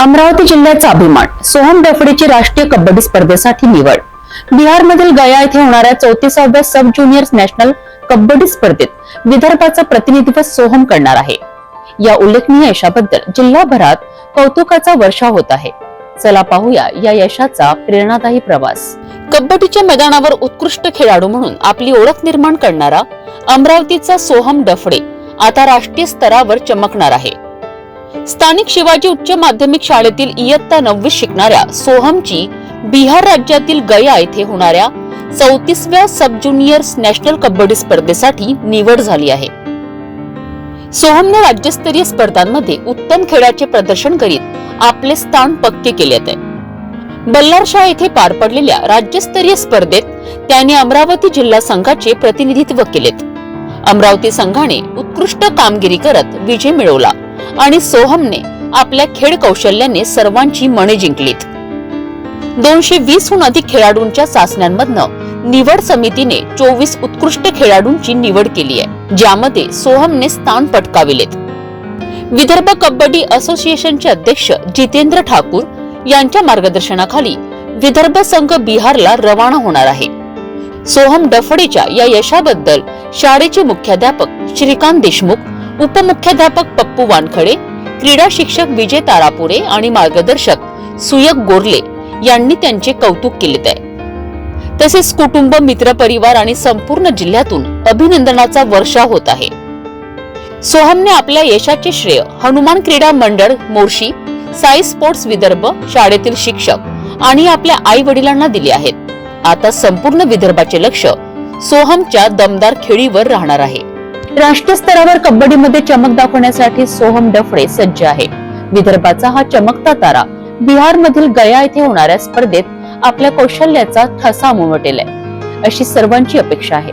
अमरावती जिल्ह्याचा अभिमान सोहम डफडेची राष्ट्रीय कबड्डी स्पर्धेसाठी निवड. बिहारमधील गया येथे होणाऱ्या चौतीसाव्या सब ज्युनियर नॅशनल कबड्डी स्पर्धेत विदर्भाचा प्रतिनिधित्व सोहम करणार आहे. या उल्लेखनीय यशाबद्दल जिल्हाभरात कौतुकाचा वर्षा होत आहे. चला पाहूया या यशाचा प्रेरणादायी प्रवास. कबड्डीच्या मैदानावर उत्कृष्ट खेळाडू म्हणून आपली ओळख निर्माण करणारा अमरावतीचा सोहम डफडे आता राष्ट्रीय स्तरावर चमकणार आहे. स्थानिक शिवाजी उच्च माध्यमिक शाळेतील इयत्ता नववी शिकणाऱ्या सोहमची बिहार राज्यातील गया येथे होणाऱ्या चौतीसव्या सब ज्युनियर्स नॅशनल कबड्डी स्पर्धेसाठी निवड झाली आहे. सोहमने राज्यस्तरीय स्पर्धांमध्ये उत्तम खेळाचे प्रदर्शन करीत आपले स्थान पक्के केले आहे. बल्लारशाह येथे पार पडलेल्या राज्यस्तरीय स्पर्धेत त्याने अमरावती जिल्हा संघाचे प्रतिनिधित्व केलेत. अमरावती संघाने उत्कृष्ट कामगिरी करत विजय मिळवला. आणि सोहमने आपल्या खेळ कौशल्याने सर्वांची मने जिंकलीत. दोनशे वीसहून अधिक खेळाडूंच्या चाचण्यांमधनं निवड समितीने चोवीस उत्कृष्ट खेळाडूंची निवड केली आहे ज्यामध्ये सोहमने स्थान पटकाविलेत. विदर्भ कबड्डी असोसिएशनचे अध्यक्ष जितेंद्र ठाकूर यांच्या मार्गदर्शनाखाली विदर्भ संघ बिहारला रवाना होणार आहे. सोहम डफडेच्या या यशाबद्दल शाळेचे मुख्याध्यापक श्रीकांत देशमुख उपमुख्याध्यापक पप्पू वानखडे क्रीडा शिक्षक विजय तारापुरे आणि मार्गदर्शक सुयक गोरले यांनी त्यांचे कौतुक केले आहे तसेच कुटुंब मित्र परिवार आणि संपूर्ण जिल्ह्यातून अभिनंदनाचा वर्षा होत आहे. सोहमने आपल्या यशाचे श्रेय हनुमान क्रीडा मंडळ मोर्शी साई स्पोर्ट्स विदर्भ शाळेतील शिक्षक आणि आपल्या आई वडिलांना दिले आहेत. आता संपूर्ण विदर्भाचे लक्ष सोहमच्या दमदार खेळीवर राहणार आहे. राष्ट्रीय स्तरावर कबड्डीमध्ये चमक दाखवण्यासाठी सोहम डफडे सज्ज आहे. विदर्भाचा हा चमकता तारा बिहार मधील गया येथे होणाऱ्या स्पर्धेत आपल्या कौशल्याचा ठसा उमटेल अशी सर्वांची अपेक्षा आहे.